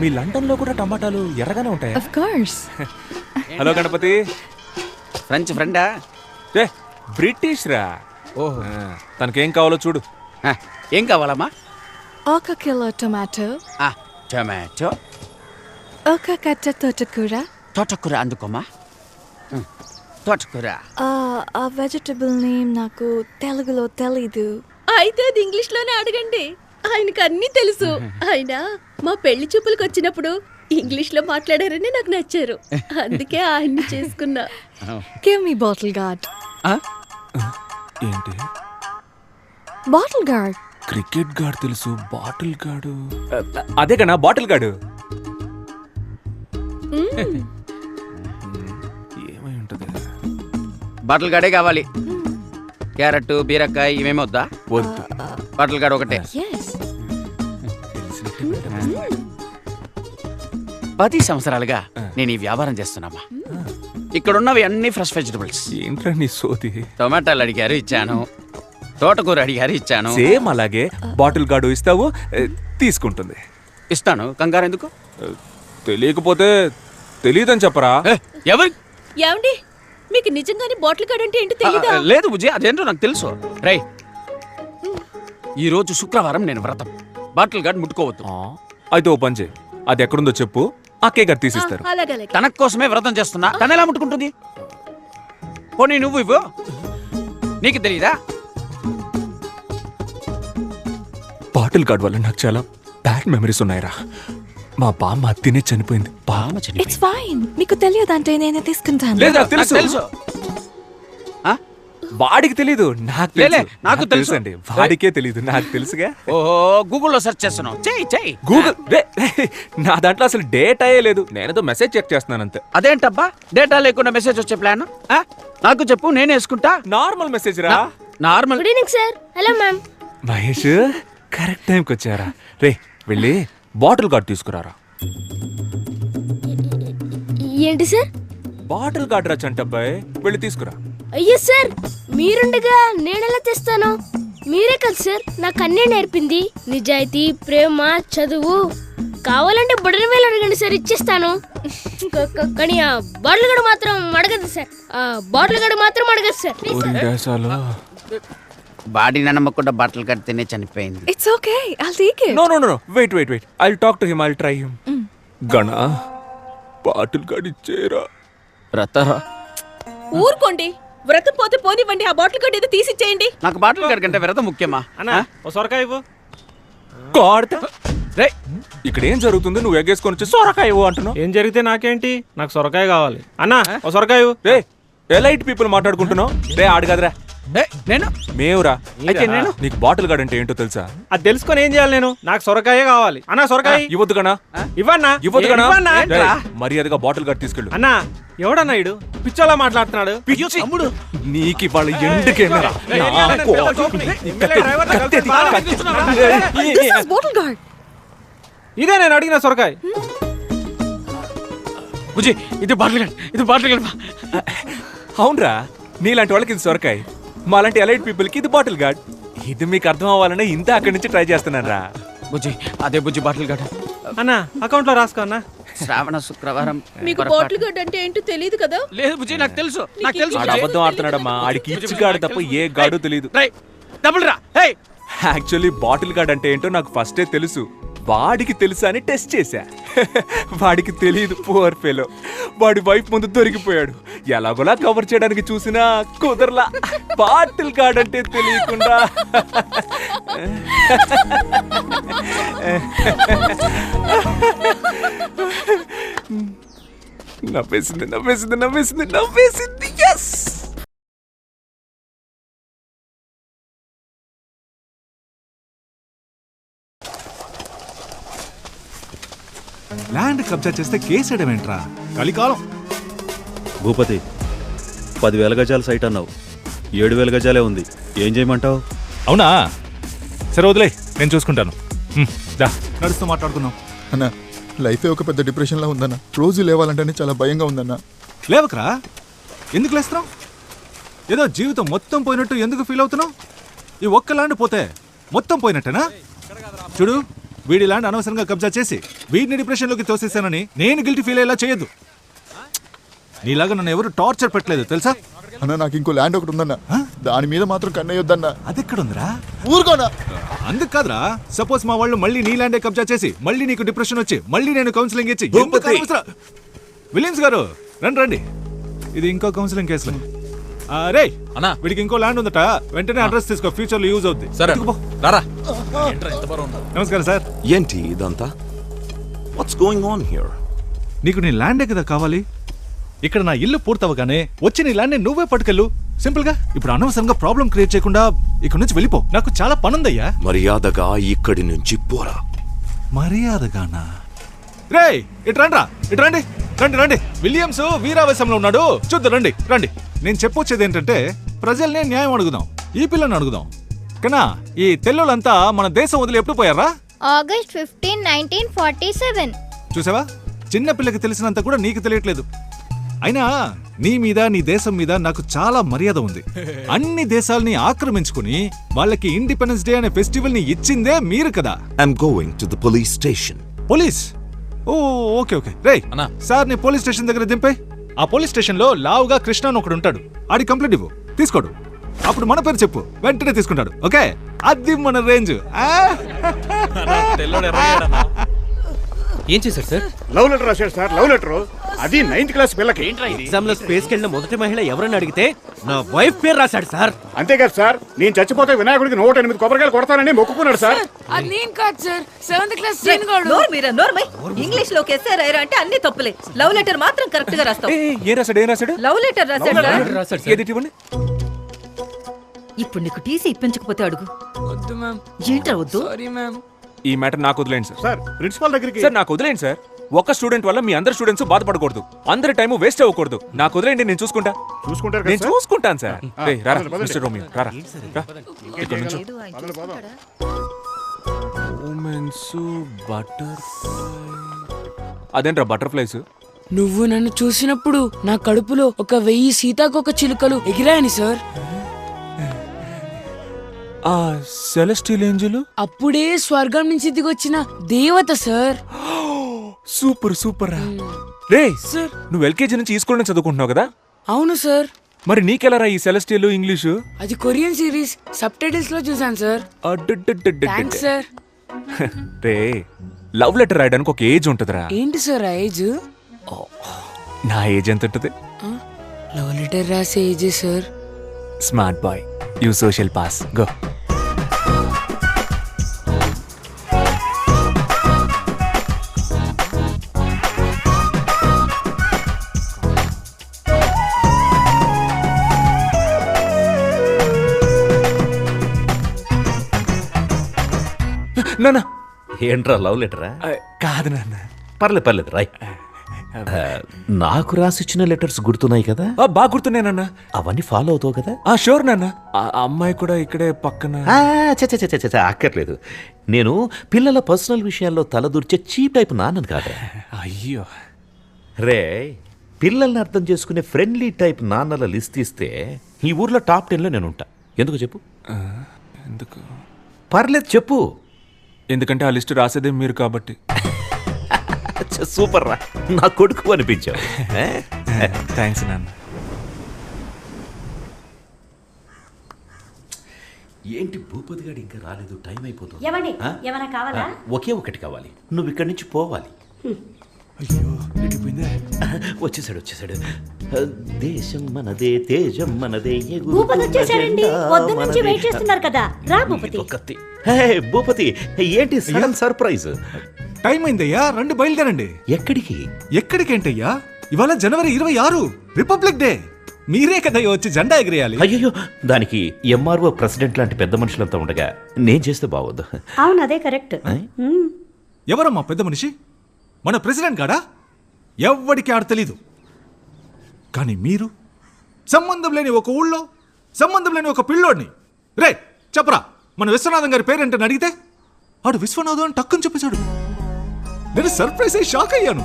మీ లండన్లో కూడా టమాటాలు ఎర్రగానే ఉంటాయా? Of course. Hello Ganapathi. French ఫ్రెండా? ఏ బ్రిటిష్ రా. ఓహో. ఆ, తనకేం కావాలో చూడు. ఆ, ఏం కావాలమ్మా? ఒక కిలో టొమాటో. ఆ, టొమాటో. ఒక కట్ట తోటకూర. తోటకూర అందుకోమా ఉం, తోటకూర. ఆ వెజిటబుల్ నేమ్ నాకు తెలుగులో తెలీదు. అయితే అది ఇంగ్లీష్లోనే అడగండి. ఆయనకు అన్నీ తెలుసు. ఆయన మా పెళ్ళి చూపులకు వచ్చినప్పుడు ఇంగ్లీష్లో మాట్లాడారని నాకు నచ్చారు. అందుకే ఆయన్ని చేసుకున్నా. Give me bottle gourd? ఏంటి? బాటిల్ గార్డ్ క్రికెట్ గాడు తెలుసు బాటిల్ గాడు. అదే కన్నా బాటిల్ గాడు. ఏమై ఉంటది? బాటిల్ గాడే కావాలి. క్యారెట్ బీరకాయ ఇవేమి వద్దా? బాటిల్ గాడ్ ఒకటే. పది సంవత్సరాలుగా నేను ఈ వ్యాపారం చేస్తున్నామా ఇక్కడున్నవి అన్ని ఫ్రెష్ వెజిటబుల్స్ ఏంట్రా నీ సోది? టొమాటాలు అడిగారు ఇచ్చాను. తోటకూర అడిగారు ఇచ్చాను. సేమ్ అలాగే బాటిల్ గాడు ఇస్తావు ఏ, తీసుకుంటుంది. ఇస్తాను. కంగారు ఎందుకు? ఏ, తెలియకపోతే తెలియదని చెప్పరా? ఏ, ఎవరి? ఏమండి? మీకు నిజంగానే బాటిల్ గార్డ్ అంటే ఏంటో తెలీదా? ఆ, లేదు బుజ్జి అదేంటో నాకు తెలుసు. రై ఈ రోజు శుక్రవారం నేను వ్రతం. బాటిల్ గార్డ్ ముట్టుకోవద్దు. అయితే ఓ పని చేయి. అది ఎక్కడుందో చెప్పు. అక్కే గారు తీసిస్తారు. తన కోసమే వ్రతం చేస్తున్నా. తన ఎలా ముట్టుకుంటుంది? పోనీ నువ్వు ఇవ్వు. నీకు తెలియదా బాటిల్ గార్డ్ వల్ల నాకు చాలా బ్యాడ్ మెమరీస్ ఉన్నాయిరా. మా బామ్మ తినే చనిపోయింది. బా బామ చనిపోయింది. ఇట్స్ ఫైన్ మీకు తెలియదంటే నేనే తీసుకుంటాను. లేదు తెలుసు. తెలుసు? వాడికి తెలీదు నాకు లేలే, తెలుసు. నాకు తెలుసు. అండి వాడికే తెలీదు నాకు తెలుసుగా? ఓహో గూగుల్లో సెర్చ్ చేస్తున్నావు. చెయ్యి చెయ్యి గూగుల్ రే, రే, నా దాంట్లో అసలు డేట్ అయ్యే లేదు. నేనేదో మెసేజ్ చెక్ చేస్తున్నాను అంతే. అదేంటబ్బా? డేటా లేకుండా మెసేజ్ వచ్చే ప్లాన్ నాకు చెప్పు నేను వేసుకుంటా? నార్మల్ మెసేజ్ రా. Normal good evening sir hello ma'am Mahesh correct టైంకి వచ్చారా? రే వెళ్ళి బాటిల్ గార్డ్ తీసుకురారా? ఏంటి సార్ బాటిల్ గార్డ్ రా చంటబ్బాయ్. వెళ్ళి తీసుకురా. అయ్యో సార్ మీరుండగా నేనెలా తెస్తాను? మీరే కదా సార్ నాకు అన్నీ నేర్పింది. నిజాయితీ ప్రేమ చదువు. కావాలంటే బుడని వేలు అడగండి సార్ ఇచ్చేస్తాను. కానీ ఆ బాటిల్ గడు మాత్రం అడగదు సార్. ఆ బాటిల్ గడు మాత్రం అడగదు సార్. బాడీ నమ్మకుండా బట్టలు కడితేనే చనిపోయింది. It's okay I'll take it no no no wait wait wait I talk to him I try him Gana bottle ఇచ్చేరా వ్రతరా ఊరుకోండి. వ్రతం పోతే పోనివ్వండి ఆ బాటిల్ గార్డ్ ఏదో తీసిచ్చేయండి. నాకు బాటిల్ గార్డ్ కంటే వ్రతం ముఖ్యమా? అన్నా ఓ సొరకాయ ఇవ్వు. గాడ్ రే ఇక్కడ ఏం జరుగుతుంది? నువ్వు ఎగ్గేసుకొని వచ్చి సొరకాయ ఇవ్వు అంటున్నావు. ఏం జరిగితే నాకేంటి? నాకు సొరకాయ కావాలి. అన్నా ఓ సొరకాయ ఇవ్వు. రే ఎలైట్ పీపుల్ మాట్లాడుకుంటున్నావు? రే ఆడు కదరా. నేను? మేవురా. అయితే నేను? నీకు బాటిల్ గార్డ్ అంటే ఏంటో తెలుసా? అది తెలుసుకొని ఏం చేయాలి నేను? నాకు సొరకాయే కావాలి. అన్నా సొరకాయ? ఇవ్వద్దు గణ ఇవ్వన్నా? ఇవ్వద్దు? రేయ్, మర్యాదగా బాటిల్ గార్డ్ తీసుకెళ్ళు. అన్నా ఎవడన్నా ఇడు? పిచ్చోలా మాట్లాడుతున్నాడు? పిచ్చి. నీకు ఇవాళ ఇదే నేను అడిగిన సొరకాయ. ఇది బాటిల్ గార్డ్. ఇది బాటిల్ గార్డ్. అవునరా నీలాంటి వాళ్ళకి ఇది సొరకాయ. మాలాంటి ఎలైట్ పీపుల్కి ఇది బాటిల్ గార్డ్. ఇది మీకు అర్థం అవ్వాలనే ఇంత అక్కడి నుంచి ట్రై చేస్తున్నాను రా బుజ్జి అదే బుజ్జి బాటిల్ గార్డ్. అన్నా అకౌంట్లో రాసుకో అన్నా. శ్రావణ శుక్రవారం మీకు. బాటిల్ గార్డ్ అంటే ఏంటో తెలియదు కదా? లేదు బుజ్జి నాకు తెలుసు. నాకు తెలుసు ఆడు. అబద్ధం ఆడుతున్నాడమ్మా. ఆడికి ఇచ్చి గాడు తప్ప ఏ గాడు తెలియదు డబుల్ రా. హే యాక్చువల్లీ బాటిల్ గార్డ్ అంటే ఏంటో నాకు ఫస్టే తెలుసు. వాడికి తెలుసా అని టెస్ట్ చేశా. వాడికి తెలియదు పువర్ ఫెలో వాడి వైఫ్ ముందు దొరికిపోయాడు. ఎలాగోలా కవర్ చేయడానికి చూసినా కుదరలా. బాటిల్ కాడంటే తెలియకుండా. నవ్వేసింది నవ్వేసింది నవ్వేసింది నవ్వేసింది ఎస్ ల్యాండ్ కబ్జా చేస్తే కేసేయడం ఏంట్రా కలికాలం. భూపతి పదివేల గజాల సైట్ అన్నావు. ఏడు వేల గజాలే ఉంది. ఏం చేయమంటావు? అవునా? సరే వదిలే నేను చూసుకుంటాను. హ్మ్, దా. నడుస్తూ మాట్లాడుకుందాం. అన్న లైఫే ఒక పెద్ద డిప్రెషన్లా ఉందన్న. రోజు లేవాలంటేనే చాలా భయంగా ఉందన్న. లేవకరా? ఎందుకు లేస్తున్నావు? ఏదో జీవితం మొత్తం పోయినట్టు ఎందుకు ఫీల్ అవుతున్నావు? ఈ ఒక్క ల్యాండ్ పోతే మొత్తం పోయినట్టేనా? చూడు వీడి ల్యాండ్ అనవసరంగా కబ్జా చేసి వీడిని డిప్రెషన్లోకి తోసేసానని నేను గిల్టీ ఫీల్ అయ్యేలా చేయొద్దు. నీలాగా నన్ను ఎవరు టార్చర్ పెట్టలేదు తెలుసా? అన్న నాకు ఇంకో ల్యాండ్ ఒకటి ఉందన్న. దాని మీద మాత్రం కన్నయ్యొద్దన్న. అది ఎక్కడుందిరా ఊరుకోనా? అందుకు కాదురా. సపోజ్ మా వాళ్ళు మళ్ళీ నీ ల్యాండే కబ్జా చేసి మళ్ళీ నీకు డిప్రెషన్ వచ్చి మళ్ళీ నేను కౌన్సిలింగ్ ఇచ్చి? విలియమ్స్ గారు రండి రండి. ఇది ఇంకో కౌన్సిలింగ్ కేసులు రే అన్నా. వీడికి ఇంకో ల్యాండ్ ఉందట. వెంటనే అడ్రస్ తీసుకో ఫ్యూచర్లో యూజ్ అవుద్ది. సరే. రారా. నమస్కారం సార్. ఏంటి ఇదంతా? వాట్స్ గోయింగ్ ఆన్ హియర్ నీకు నీ ల్యాండే కదా కావాలి? ఇక్కడ నా ఇల్లు పూర్తవగానే వచ్చి నీ ల్యాండ్ నువ్వే పట్టుకెళ్ళు. సింపుల్గా? ఇప్పుడు అనవసరంగా ప్రాబ్లం క్రియేట్ చేయకుండా ఇక్కడ నుంచి వెళ్ళిపో. నాకు చాలా పనుందయ్యా. మర్యాదగా ఇక్కడి నుంచి పోరా. మర్యాదగానా? రే ఇటు రండ్రా. ఇటు రండి. రండి రండి. విలియమ్స్ వీరావేశంలో ఉన్నాడు. చూద్దాం రండి రండి. నేను చెప్పొచ్చేది ఏంటంటే ప్రజల్నే న్యాయం అడుగుదాం ఈ పిల్లని అడుగుదాం. కన్నా ఈ తెల్లులంతా మన దేశం వదిలి ఎప్పుడు పోయారా? August fifteen nineteen forty seven. చూసావా? చిన్న పిల్లకి తెలిసినంత కూడా నీకు తెలియట్లేదు. అయినా నీ మీద నీ దేశం మీద నాకు చాలా మర్యాద ఉంది. అన్ని దేశాల్ని ఆక్రమించుకుని వాళ్ళకి ఇండిపెండెన్స్ డే అనే ఫెస్టివల్ని ఇచ్చిందే మీరు కదా? I'm going to the police station police? Oh okay okay. రే అన్నా. సార్ నీ పోలీస్ స్టేషన్ దగ్గర దింపే. ఆ పోలీస్ స్టేషన్లో లావుగా కృష్ణ అని ఒకడు ఉంటాడు. ఆడి కంప్లైంట్ ఇవ్వు. తీసుకోడు. అప్పుడు మన పేరు చెప్పు. వెంటనే తీసుకుంటాడు. ఓకే? అది మన రేంజ్. ఆ? ఏం చేశారు సార్? లవ్ లెటర్ రాశాడు సార్. Love letter. అది నైన్త్ క్లాస్ పిల్లకి. ఎగ్జామ్లో స్పేస్ కెళ్ళిన మొదటి మహిళ ఎవరని అడిగితే నా వైఫ్ పేరు రాశాడు సార్ అంతేకాదు సార్ నేను చచ్చిపోతే వినాయకుడికి నూట ఎనిమిది కొబ్బరికాయలు కొడతానని మొక్కుకున్నాడు సార్ అది నేను కాదు సార్ సెవెంత్ క్లాస్ సీన్ గాడు నోరు మీరా నోర్మై ఇంగ్లీష్ ఎస్ఆర్ ఐరా అంటే అన్ని తప్పులే. లవ్ లెటర్ మాత్రం కరెక్ట్గా రాస్తావు. ఏ, ఏం రాశాడు ఏం రాశాడు? లవ్ లెటర్ రాశాడు రాశాడు ఏది ఇవ్వండి? ఇప్పుడు నీకు టీసీ ఇప్పించకపోతే అడుగు. వద్దు మ్యామ్ ఏంట్రా వద్దు? సారీ మ్యామ్ ఈ మ్యాటర్ నాకు వదిలేండి సార్ సార్ ప్రిన్సిపాల్ దగ్గరికి సార్ నాకు వదిలేండి సార్ ఒక స్టూడెంట్ వల్ల మీ అందరు స్టూడెంట్స్ బాధపడకూడదు అందరి టైం వేస్ట్ అవ్వకూడదు నాకు వదిలేండి నేను చూసుకుంటా చూసుకుంటారు నేను సార్? చూసుకుంటాను సార్ ఆ, రేయ్, రారా పదండి, పదండి. మిస్టర్ రోమియో రారా రా. ఇక్కడ నుంచో. పదండి, పదండి. Women's butterfly. అదేంట్రా బటర్ఫ్లైస్ నువ్వు నన్ను చూసినప్పుడు నా కడుపులో ఒక వెయ్యి సీతాకొక చిలుకలు ఎగిరాయని సార్ ఆ సెలెస్టియల్ ఏంజల్ అప్పుడే స్వర్గం నుంచి దిగొచ్చిన దేవత సార్ సూపర్ సూపర్ రా రే సార్. నువ్వు ఎల్కేజీ నుంచి ఈ స్కూల్ నుంచి చదువుకుంటున్నావు కదా? అవును సార్. మరి నీకెలా ఈ సెలెస్టియల్ ఇంగ్లీషు? అది కొరియన్ సిరీస్ సబ్ టైటిల్స్లో చూసాను సార్ థ్యాంక్స్ సార్. రే లవ్ లెటర్ రాయడానికి ఒక ఏజ్ ఉంటుందిరా. ఏంటి సార్ ఆ ఏజ్? నా ఏజ్ ఎంత ఉంటుంది? లవ్ లెటర్ రాసే ఏజే sir. Smart boy you social pass. Go. నాన్న ఏంట్రా లవ్ లెటరా? కాదు నాన్న పర్లేదు పర్లేదు రాయ్. నాకు రాసిచ్చిన లెటర్స్ గుర్తున్నాయి కదా? బాగా గుర్తున్నానన్న అవన్నీ ఫాలో అవుతావు కదా? ఆ షూర్ నాన్న అమ్మాయి కూడా ఇక్కడే పక్కన. అక్కర్లేదు. నేను పిల్లల పర్సనల్ విషయాల్లో తలదూర్చే చీప్ టైప్ నాన్నను కాదా అయ్యో. రే పిల్లల్ని అర్థం చేసుకునే ఫ్రెండ్లీ టైప్ నాన్నల లిస్ట్ ఇస్తే ఈ ఊర్లో టాప్ టెన్లో నేను ఉంటా ఎందుకు చెప్పు? ఎందుకు? పర్లేదు చెప్పు. ఎందుకంటే ఆ లిస్ట్ రాసేదే మీరు కాబట్టి. సూపర్ రా. నా కొడుకు అనిపించావు? థ్యాంక్స్ నాన్న. ఏంటి భూపతి గారు ఇంకా రాలేదు? టైం అయిపోతుంది. ఏమండి? ఆ? ఏమైనా కావాలా? ఒకే ఒకటి కావాలి. నువ్వు ఇక్కడి నుంచి పోవాలి. వచ్చేసాడు వచ్చేసాడు. దేశం మనదే తేజం మనదే భూపతి వచ్చేసాడండి. జెండా పొద్దు నుంచి మనదే. వెయిట్ చేస్తున్నారు కదా. రా భూపతి. కత్తి. ఏంటి సడన్ సర్ప్రైజ్? టైం అయిందయ్యా రండి బయలుదేరండి. ఎక్కడికి? ఎక్కడికేంటయ్యా? ఇవాళ జనవరి ఇరవై ఆరు రిపబ్లిక్ డే. మీరే కదయ్యా వచ్చి జెండా ఎగిరేయాలి. అయ్యో దానికి ఎంఆర్ఓ ప్రెసిడెంట్ లాంటి పెద్ద మనుషులంతా ఉండగా నేను చేస్తే బాగోదు అవును అదే కరెక్ట్? ఎవరమ్మా పెద్ద మనిషి? మన ప్రెసిడెంట్ గాడా? ఎవ్వడికి ఆడ తెలీదు. కానీ మీరు? సంబంధం లేని ఒక ఊళ్ళో సంబంధం లేని ఒక పిల్లోడిని. రే చెప్పరా మన విశ్వనాథం గారి పేరేంటని అడిగితే? ఆడు విశ్వనాథం అని టక్కుని చెప్పేశాడు. నేను సర్ప్రైజ్ అయ్యి షాక్ అయ్యాను.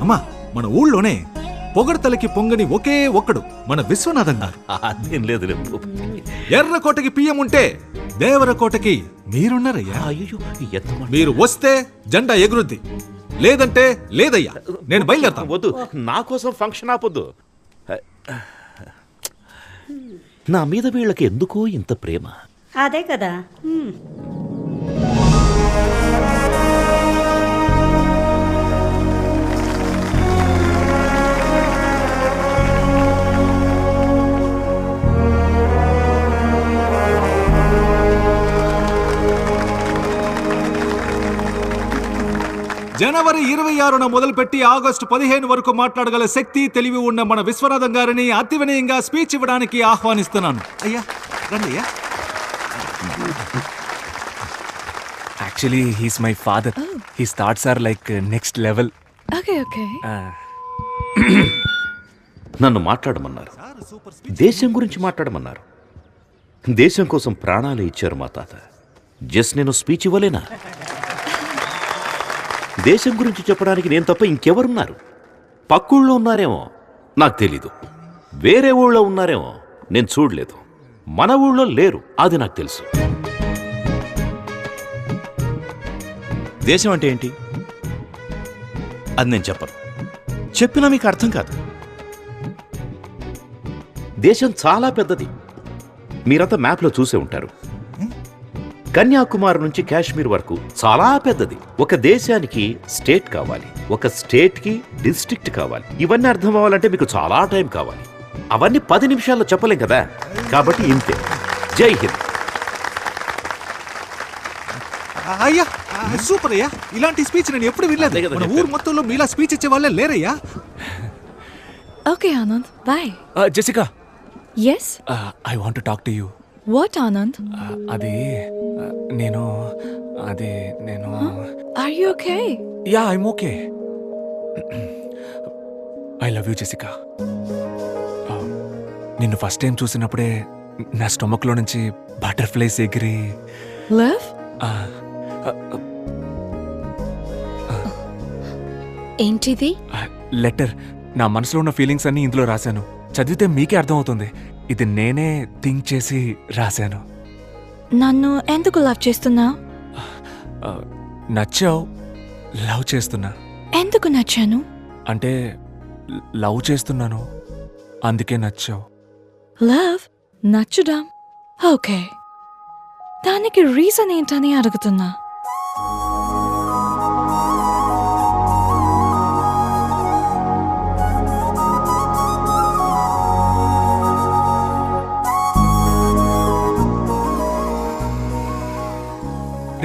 అమ్మా మన ఊళ్ళోనే పొగడతలకి పొంగని ఒకే ఒక్కడు మన విశ్వనాథం గారు. అదేం లేదు ఎర్రకోటకి పియ్యం ఉంటే దేవరకోటకి మీరున్నారయ్యా. మీరు వస్తే జెండా ఎగురుద్ది. లేదంటే లేదయ్యా నేను బయలుదేరతాను. వద్దు నా కోసం ఫంక్షన్ ఆపొద్దు. నా మీద వీళ్ళకి ఎందుకో ఇంత ప్రేమ? అదే కదా. జనవరి ఇరవై ఆరున మొదలుపెట్టి ఆగస్టు పదిహేను వరకు మాట్లాడగల శక్తి తెలివి ఉన్న మన విశ్వనాథం గారిని అతి వినయంగా స్పీచ్ ఇవ్వడానికి ఆహ్వానిస్తున్నాను. అయ్యా రండి అయ్యా actually he's my father he starts or like next level okay okay నన్ను మాట్లాడమన్నారు. దేశం గురించి మాట్లాడమన్నారు. దేశం కోసం ప్రాణాలు ఇచ్చారు మా తాత. జస్ట్ నేను స్పీచ్ ఇవ్వలేనా? దేశం గురించి చెప్పడానికి నేను తప్ప ఇంకెవరున్నారు? పక్కూళ్ళో ఉన్నారేమో? నాకు తెలీదు. వేరే ఊళ్ళో ఉన్నారేమో? నేను చూడలేదు. మన ఊళ్ళో లేరు. అది నాకు తెలుసు. దేశం అంటే ఏంటి? అది నేను చెప్పను. చెప్పినా మీకు అర్థం కాదు. దేశం చాలా పెద్దది. మీరంతా మ్యాప్లో చూసే ఉంటారు. కన్యాకుమారి నుంచి కాశ్మీర్ వరకు చాలా పెద్దది. ఒక దేశానికి స్టేట్ కావాలి. ఒక స్టేట్కి డిస్ట్రిక్ట్ కావాలి. ఇవన్నీ అర్థం అవ్వాలంటే మీకు చాలా టైం కావాలి. అవన్నీ పది నిమిషాల్లో చెప్పలేం కదా? కాబట్టి ఇంతే. జై హింద్. అయ్యా సూపర్ అయ్యా. ఇలాంటి స్పీచ్ నేను ఎప్పుడు వినలేదు. కదా మన. ఊరు మొత్తంలో మీలా స్పీచ్ ఇచ్చే వాళ్ళే లేరయ్యా? Okay Anand bye. Jessica. Yes I want talk to you what Anand? అది నేను అది నేను. Are you okay ya I'm okay I love you Jessica నిన్ను ఫస్ట్ టైం చూసినప్పుడే నా స్టొమక్లో నుంచి బటర్ఫ్లైస్ ఎగిరి. లవ్ ఏంటిది? లెటర్ నా మనసులో ఉన్న ఫీలింగ్స్ అన్ని ఇందులో రాశాను. చదివితే మీకే అర్థమవుతుంది. ఇది నేనే థింక్ చేసి రాశాను. నన్ను ఎందుకు లవ్ చేస్తున్నా? నచ్చావు లవ్ చేస్తున్నా. ఎందుకు నచ్చాను? అంటే లవ్ చేస్తున్నాను అందుకే నచ్చావు. లవ్ నచ్చుడా ఓకే. దానికి రీజన్ ఏంటని అడుగుతున్నా.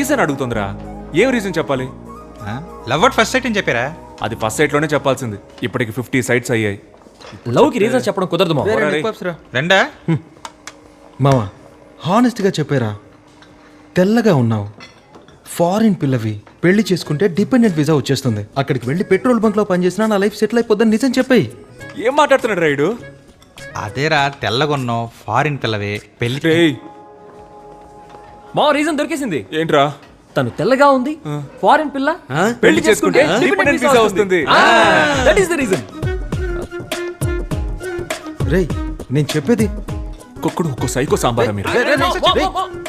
రీజన్ అడుగుతుందిరా. ఏం రీజన్ చెప్పాలి? లవ్ అట్ ఫస్ట్ సైట్ అని చెప్పారా? అది ఫస్ట్ సైట్లోనే చెప్పాల్సింది. ఇప్పటికి ఫిఫ్టీ సైట్స్ అయ్యాయి. లవ్కి రీజన్ చెప్పడం కుదరదు మామ. రెండా? మావా హానెస్ట్గా చెప్పారా? తెల్లగా ఉన్నావు. ఫారిన్ పిల్లవి పెళ్ళి చేసుకుంటే డిపెండెంట్ వీసా వచ్చేస్తుంది. అక్కడికి వెళ్ళి పెట్రోల్ బంక్లో పనిచేసినా నా లైఫ్ సెటిల్ అయిపోద్దని నిజం చెప్పేయి. ఏం మాట్లాడుతున్నాడు రైడు అదేరా తెల్లగొన్నావు ఫారిన్ పిల్లవే పెళ్ళి మా రీజన్ దొరికేసింది ఏంట్రా తను తెల్లగా ఉంది ఫారిన్ పిల్ల పెళ్ళి చేసుకుంటే dependent visa వస్తుంది. దట్ ఈస్ ద రీజన్ రేయ్ నేను చెప్పేది కుక్కుడు ఒక్కో సైకో సాంబారా మీరు రేయ్, రేయ్, రేయ్, రేయ్,